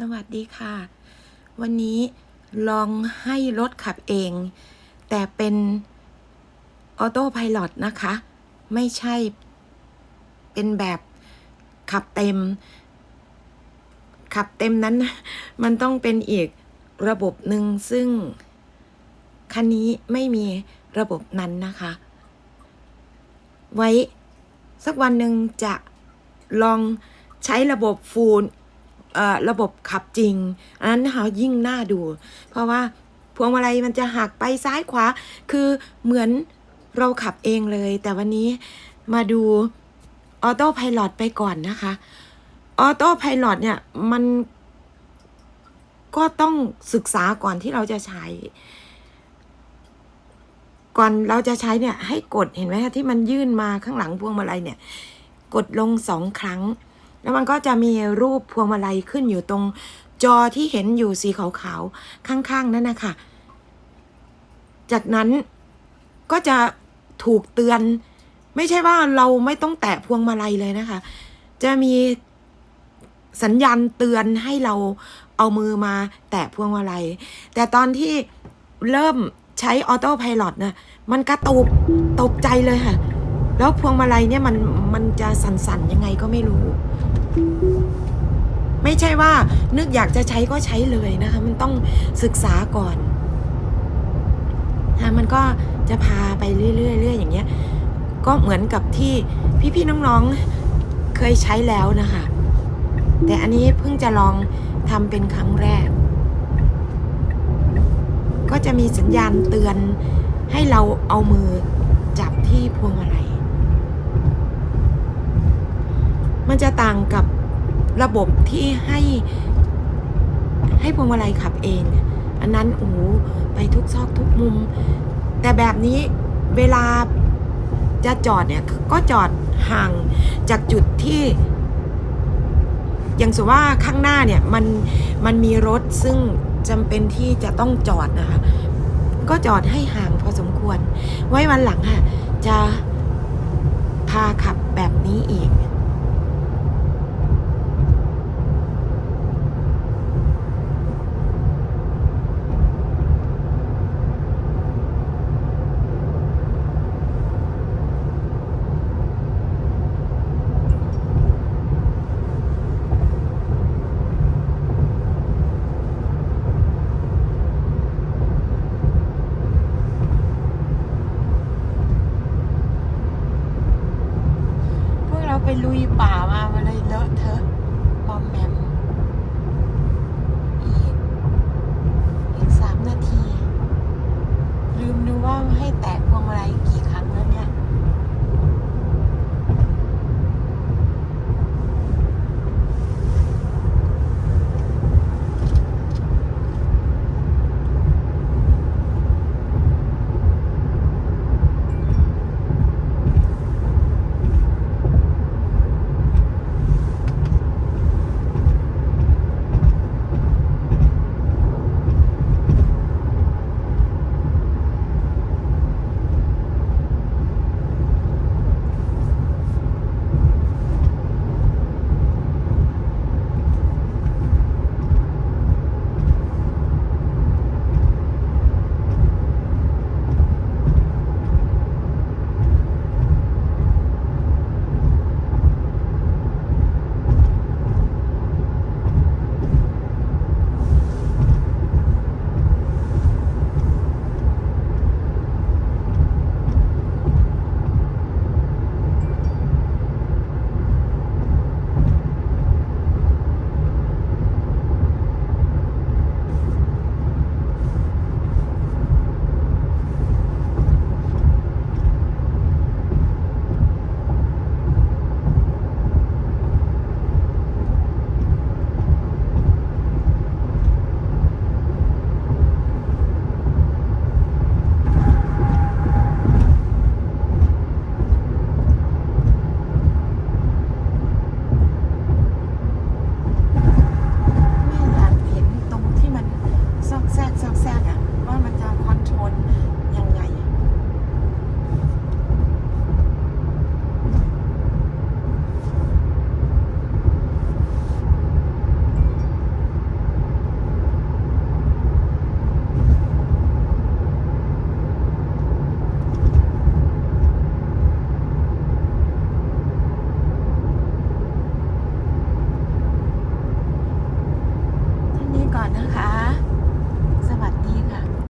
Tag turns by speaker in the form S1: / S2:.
S1: สวัสดีค่ะ วันนี้ลองให้รถขับเอง แต่เป็นออโต้พายロนะคะ ไม่ใช่เป็นแบบขับเต็ม ขับเต็มนั้น มันต้องเป็นอีกระบบหนึ่งซึ่ง คันนี้ไม่มีระบบนั้นนะคะ ไว้สักวันหนึ่งจะลองใช้ระบบฟูล ระบบขับจริง อันนั้นนะคะยิ่งน่าดู เพราะว่าพวงมาลัยมันจะหักไปซ้ายขวา คือเหมือนเราขับเองเลย แต่วันนี้มาดูออโต้พายロไปก่อนนะคะ ออโต้พายロเนี่ยมันก็ต้องศึกษาก่อนที่เราจะใช้ ก่อนเราจะใช้เนี่ยให้กดเห็นไหมคะที่มันยื่นมาข้างหลังพวงมาลัยเนี่ย กดลงสองครั้ง แล้วมันก็จะมีรูปพวงมาลัยขึ้นอยู่ตรงจอที่เห็นอยู่สีขาวๆ ข้างๆ นั่นนะคะ จากนั้นก็จะถูกเตือน ไม่ใช่ว่าเราไม่ต้องแตะพวงมาลัยเลยนะคะ จะมีสัญญาณเตือนให้เราเอามือมาแตะพวงมาลัย แต่ตอนที่เริ่มใช้ออโต้พายロนะมันกระตุกตกใจเลยค่ะ แล้วพวงมาลัยเนี่ยมันมันจะสั่นๆยังไงก็ไม่รู้ ไม่ใช่ว่า นึกอยากจะใช้ก็ใช้เลยนะคะ มันต้องศึกษาก่อนนะมันก็จะพาไปเรื่อยๆเรื่อยๆอย่างเงี้ย ก็เหมือนกับที่พี่ๆน้องๆเคยใช้แล้วนะคะ แต่อันนี้เพิ่งจะลองทำเป็นครั้งแรก ก็จะมีสัญญาณเตือนให้เราเอามือจับที่พวงมาลัย มันจะต่างกับระบบที่ให้ให้พวงมาลัยขับเอง อันนั้นโอ้โหไปทุกซอกทุกมุม แต่แบบนี้เวลาจะจอดเนี่ย ก็จอดห่างจากจุดที่ อย่างสมมติว่าข้างหน้าเนี่ย มันมันมีรถซึ่งจำเป็นที่จะต้องจอดนะคะ ก็จอดให้ห่างพอสมควร ไว้วันหลังค่ะ จะพาขับแบบนี้อีก ลุยป่ามามาเลยเลอะเทอะปอมแมม